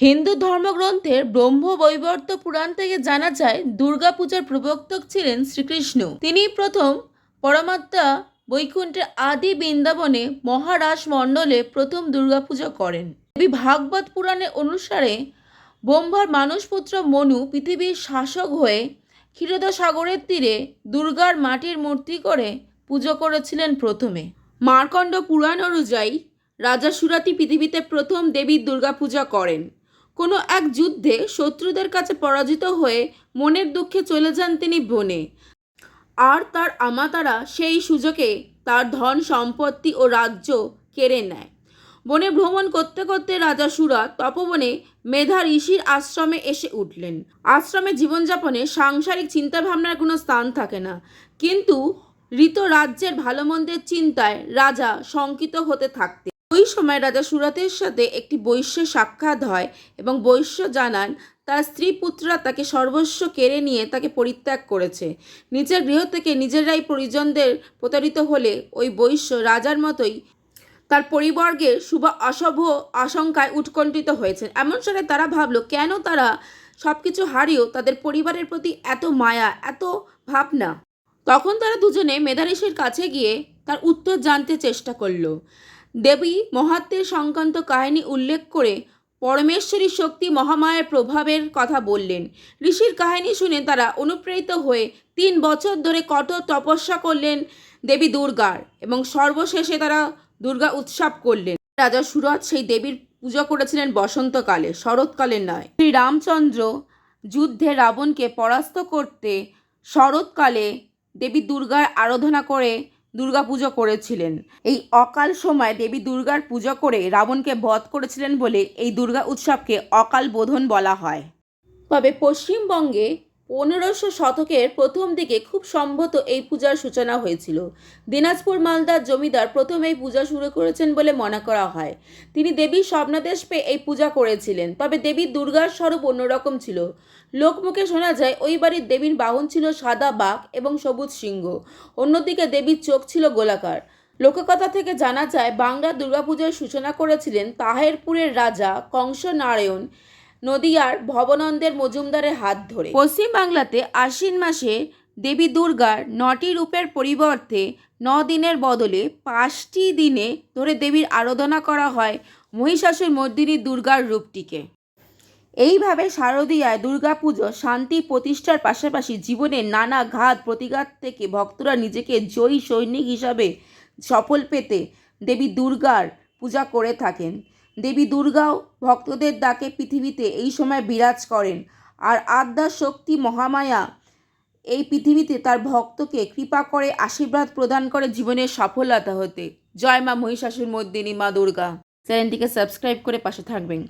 হিন্দু ধর্মগ্রন্থের ব্রহ্ম বৈবর্ত পুরাণ থেকে জানা যায়, দুর্গাপূজার প্রবর্তক ছিলেন শ্রীকৃষ্ণ। তিনি প্রথম পরমাত্মা বৈকুণ্ঠের আদি বৃন্দাবনে মহারাজ মণ্ডলে প্রথম দুর্গাপূজা করেন। দেবী ভাগবত পুরাণে অনুসারে ব্রহ্মার মানসপুত্র মনু পৃথিবীর শাসক হয়ে ক্ষীরোদ সাগরের তীরে দুর্গার মাটির মূর্তি করে পুজো করেছিলেন প্রথমে। মার্কণ্ড পুরাণ অনুযায়ী রাজা সুরাতি পৃথিবীতে প্রথম দেবীর দুর্গাপূজা করেন। কোনো এক যুদ্ধে শত্রুদের কাছে পরাজিত হয়ে মনের দুঃখে চলে যান তিনি বনে। আর তার আমাতারা সেই সুযোগে তার ধন, সম্পত্তি ও রাজ্য কেড়ে নেয়। বনে ভ্রমণ করতে করতে রাজা সুরা তপবনে মেধা ঋষির আশ্রমে এসে উঠলেন। আশ্রমে জীবনযাপনে সাংসারিক চিন্তাভাবনার কোনো স্থান থাকে না। কিন্তু ঋত রাজ্যের ভালো মন্দের চিন্তায় রাজা শঙ্কিত হতে থাকতে ওই সময় রাজা সুরাতের সাথে একটি বৈশ্যের সাক্ষাৎ হয় এবং বৈশ্য জানান, তার স্ত্রী পুত্ররা তাকে সর্বস্ব কেড়ে নিয়ে তাকে পরিত্যাগ করেছে। নিজের গৃহ থেকে নিজেরাই পরিজনদের প্রতারিত হলে ওই বৈশ্য রাজার মতোই তার পরিবর্গের শুভ অশুভ আশঙ্কায় উৎকণ্ঠিত হয়েছেন। এমন সময় তারা ভাবলো, কেন তারা সব কিছু হারিয়েও তাদের পরিবারের প্রতি এত মায়া, এত ভাবনা? তখন তারা দুজনে মেধাঋষির কাছে গিয়ে তার উত্তর জানতে চেষ্টা করল। দেবী মহাত্মের সংক্রান্ত কাহিনী উল্লেখ করে পরমেশ্বরী শক্তি মহামায়ের প্রভাবের কথা বললেন। ঋষির কাহিনী শুনে তারা অনুপ্রেরিত হয়ে তিন বছর ধরে কঠোর তপস্যা করলেন দেবী দুর্গার এবং সর্বশেষে তারা দুর্গা উৎসব করলেন। রাজা সুরত সেই দেবীর পুজো করেছিলেন বসন্তকালে শরৎকালে নয়। শ্রী রামচন্দ্র যুদ্ধে রাবণকে পরাস্ত করতে শরৎকালে দেবী দুর্গার আরাধনা করে দুর্গাপুজো করেছিলেন। এই অকাল সময় দেবী দুর্গার পুজো করে রাবণকে বধ করেছিলেন বলে এই দুর্গা উৎসবকে অকাল বোধন বলা হয়। তবে পশ্চিমবঙ্গে পনেরোশো শতকের প্রথম দিকে খুব সম্ভবত এই পূজার সূচনা হয়েছিল। দিনাজপুর মালদার জমিদার প্রথম এই পূজা শুরু করেছেন বলে মনে করা হয়। তিনি দেবীর স্বপ্নাদেশ পেয়ে এই পূজা করেছিলেন, তবে দেবী দুর্গার স্বরূপ অন্যরকম ছিল। লোকমুখে শোনা যায়, ওই বাড়ির দেবীর বাহন ছিল সাদা বাঘ এবং সবুজ সিংহ। অন্যদিকে দেবীর চোখ ছিল গোলাকার। লোককথা থেকে জানা যায় বাংলার দুর্গাপূজার সূচনা করেছিলেন তাহেরপুরের রাজা কংস নারায়ণ নদিয়ার ভবনন্দের মজুমদারের হাত ধরে। পশ্চিম বাংলাতে আশ্বিন মাসে দেবী দুর্গার নটি রূপের পরিবর্তে ন দিনের বদলে পাঁচটি দিনে ধরে দেবীর আরাধনা করা হয় মহিষাসুর মর্দিনী দুর্গার রূপটিকে। এইভাবে শারদীয়ায় দুর্গাপুজো শান্তি প্রতিষ্ঠার পাশাপাশি জীবনের নানা ঘাত প্রতিঘাত থেকে ভক্তরা নিজেকে জয়ী সৈনিক হিসাবে সফল পেতে দেবী দুর্গার পূজা করে থাকেন। দেবী দুর্গাও ভক্তদের ডাকে পৃথিবীতে এই সময় বিরাজ করেন। আর আদ্যা শক্তি মহামায়া এই পৃথিবীতে তার ভক্তকে কৃপা করে, আশীর্বাদ প্রদান করে জীবনের সফলতা হতে। জয় মা মহিষাসুর মর্দিনী মা দুর্গা। চ্যানেলটিকে সাবস্ক্রাইব করে পাশে থাকবেন।